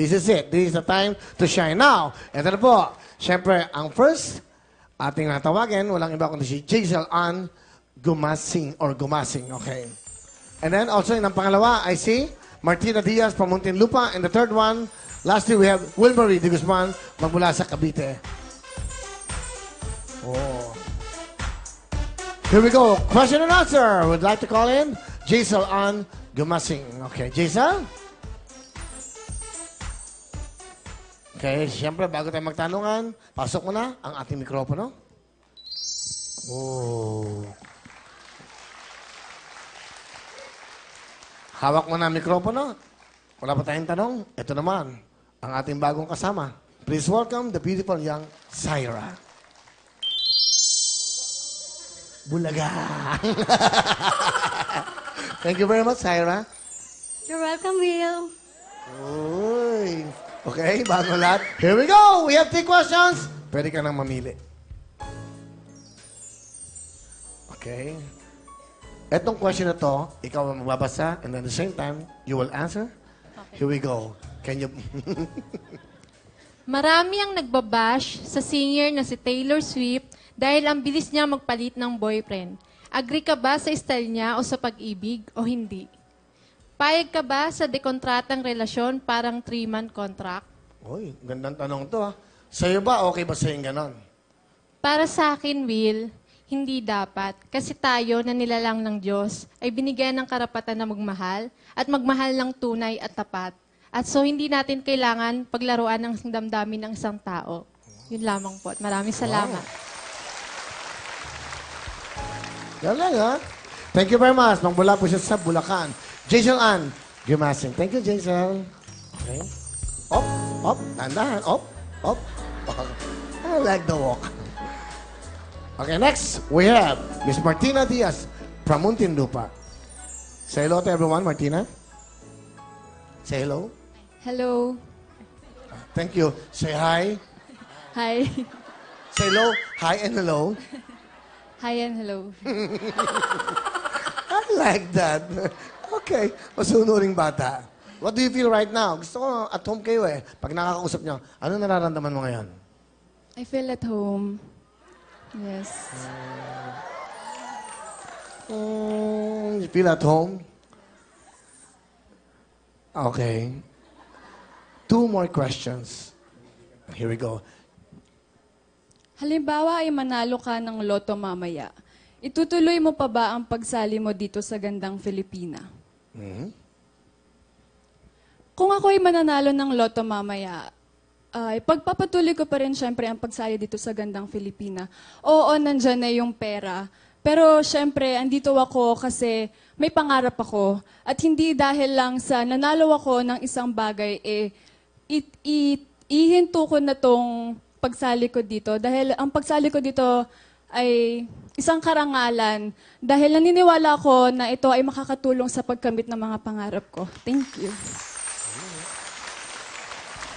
This is it. This is the time to shine. Now, ito na po. Siyempre, ang first ating natawagin, walang iba kundi si Jaisal Ann Gumasing or Gumasing. Okay. And then also, yung pangalawa, I see Martina Diaz from Muntinlupa. And the third one, lastly, we have Wilmarie de Guzman magmula sa Cavite. Oh. Here we go. Question and answer. Would like to call in Jaisal Ann Gumasing. Okay, Jaisal? Okay, siyempre, bago tayo magtanungan, pasok mo na ang ating mikropono. Oh. Hawak mo na ang mikropono. Wala pa tayong tanong. Ito naman, ang ating bagong kasama. Please welcome the beautiful young Syra. Bulaga. Thank you very much, Syra. You're welcome, Will. Uy. Okay, bago lahat. Here we go! We have three questions. Pwede ka nang mamili. Okay. Etong question na to, ikaw ang magbabasa and at the same time, you will answer. Here we go. Can you... Marami ang nagbabash sa singer na si Taylor Swift dahil ang bilis niya magpalit ng boyfriend. Agree ka ba sa style niya o sa pag-ibig o hindi? Payag ka ba sa dekontratang relasyon parang three-month contract? Uy, gandang tanong to ha. Sa'yo ba, okay ba sa'yo ganon? Para sa akin, Will, hindi dapat. Kasi tayo na nilalang ng Diyos ay binigyan ng karapatan na magmahal at magmahal ng tunay at tapat. At so hindi natin kailangan paglaruan ng damdamin ng isang tao. Yun lamang po. At maraming salamat. Yan lang ha. Thank you very much. Magmula po siya sa Bulacan. Jason Ann Gumasing. Thank you, Jason. Okay. Op, op, tandahan. Op, op. I like the walk. Okay, next, we have Miss Martina Diaz from Muntinlupa. Say hello to everyone, Martina. Say hello. Hello. Thank you. Say hi. Hi. Say hello. Hi and hello. Hi and hello. I like that. Okay. Masunuring bata. What do you feel right now? Gusto ko at home kayo eh. Pag nakakausap niyo, ano nararamdaman mo ngayon? I feel at home. Yes. Mm, you feel at home? Okay. Two more questions. Here we go. Halimbawa ay manalo ka ng loto mamaya. Itutuloy mo pa ba ang pagsali mo dito sa gandang Filipina? Kung ako ay mananalo ng loto mamaya, ay pagpapatuloy ko pa rin syempre ang pagsali dito sa gandang Filipina. Oo, nandyan na yung pera. Pero syempre, andito ako kasi may pangarap ako. At hindi dahil lang sa nanalo ako ng isang bagay, eh, it, it, ihinto ko na tong pagsali ko dito. Dahil ang pagsali ko dito ay isang karangalan. Dahil naniniwala ako na ito ay makakatulong sa pagkamit ng mga pangarap ko. Thank you.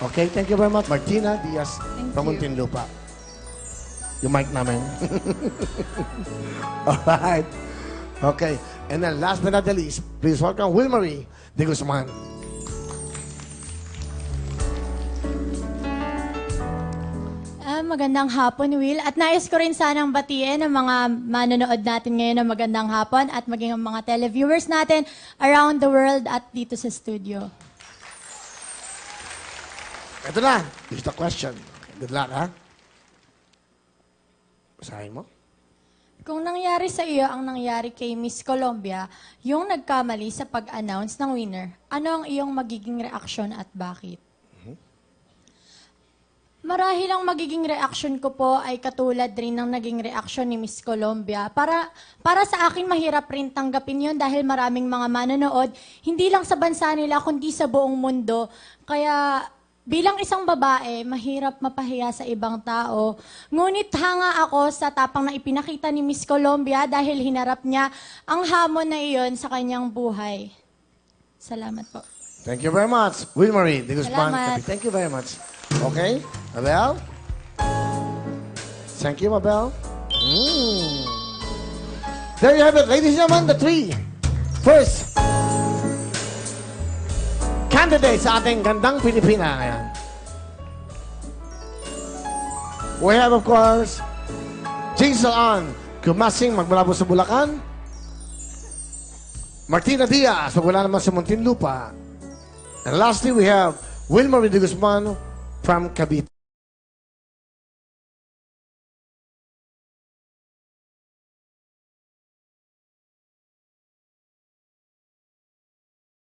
Okay, thank you very much. Martina Diaz Thank from. Muntinlupa. Yung mic namin. Alright. Okay. And then last but not the least, please welcome Wilmarie de Guzman. Magandang hapon, Will. At nais ko rin sanang batiin ang mga manonood natin ngayon ng magandang hapon at maging ang mga televiewers natin around the world at dito sa studio. Ito na. Here's the question. Good luck, ha? Basahin mo. Kung nangyari sa iyo ang nangyari kay Miss Colombia, yung nagkamali sa pag-announce ng winner, ano ang iyong magiging reaksyon at bakit? Marahil ang magiging reaction ko po ay katulad rin ng naging reaksyon ni Miss Colombia. Para, para sa akin, mahirap rin tanggapin yun dahil maraming mga manonood, hindi lang sa bansa nila, kundi sa buong mundo. Kaya bilang isang babae, mahirap mapahiya sa ibang tao. Ngunit hanga ako sa tapang na ipinakita ni Miss Colombia dahil hinarap niya ang hamon na iyon sa kanyang buhay. Salamat po. Thank you very much. Wilmarie. Salamat. Thank you very much. Okay? Mabel? Thank you, Mabel. Mm. There you have it, ladies and gentlemen, the three. First, candidate sa ating gandang Pilipina. We have, of course, Jaisal An, Kumasing, magmula sa Bulacan. Martina Diaz, magmula naman sa Muntinlupa. And lastly, we have Wilmer de Guzman from Cavite.